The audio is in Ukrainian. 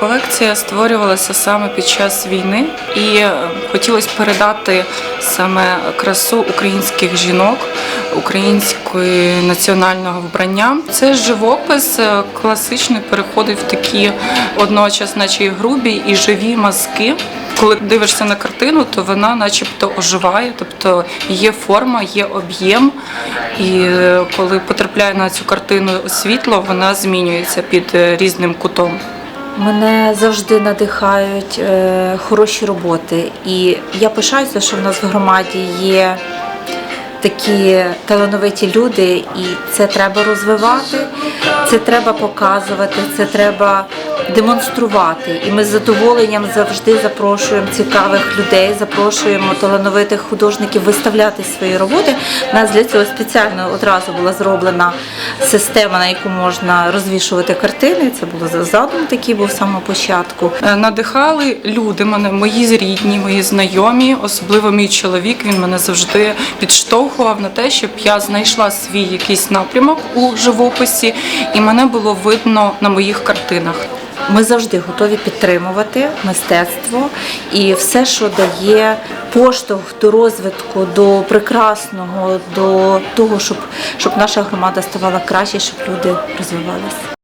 Колекція створювалася саме під час війни, і е, хотілося передати саме красу українських жінок, української національного вбрання. Це живопис е, класичний переходить в такі одночас, наче і грубі, і живі мазки. Коли дивишся на картину, то вона начебто оживає, тобто є форма, є об'єм. І е, коли потрапляє на цю картину світло, вона змінюється під різним кутом. Мене завжди надихають е, хороші роботи. І я пишаюся, що в нас в громаді є такі талановиті люди, і це треба розвивати, це треба показувати, це треба демонструвати. І ми з задоволенням завжди запрошуємо цікавих людей, запрошуємо талановитих художників виставляти свої роботи. У нас для цього спеціально одразу була зроблена система, на яку можна розвішувати картини. Це було за- задум такий був самого початку. Е, Надихали люди мене, мої рідні, мої знайомі, особливо мій чоловік. Він мене завжди підштовхував на те, щоб я знайшла свій якийсь напрямок у живописі, і мене було видно на моїх картинах. Ми завжди готові підтримувати мистецтво і все, що дає поштовх до розвитку, до прекрасного, до того, щоб, щоб наша громада ставала краще, щоб люди розвивалися.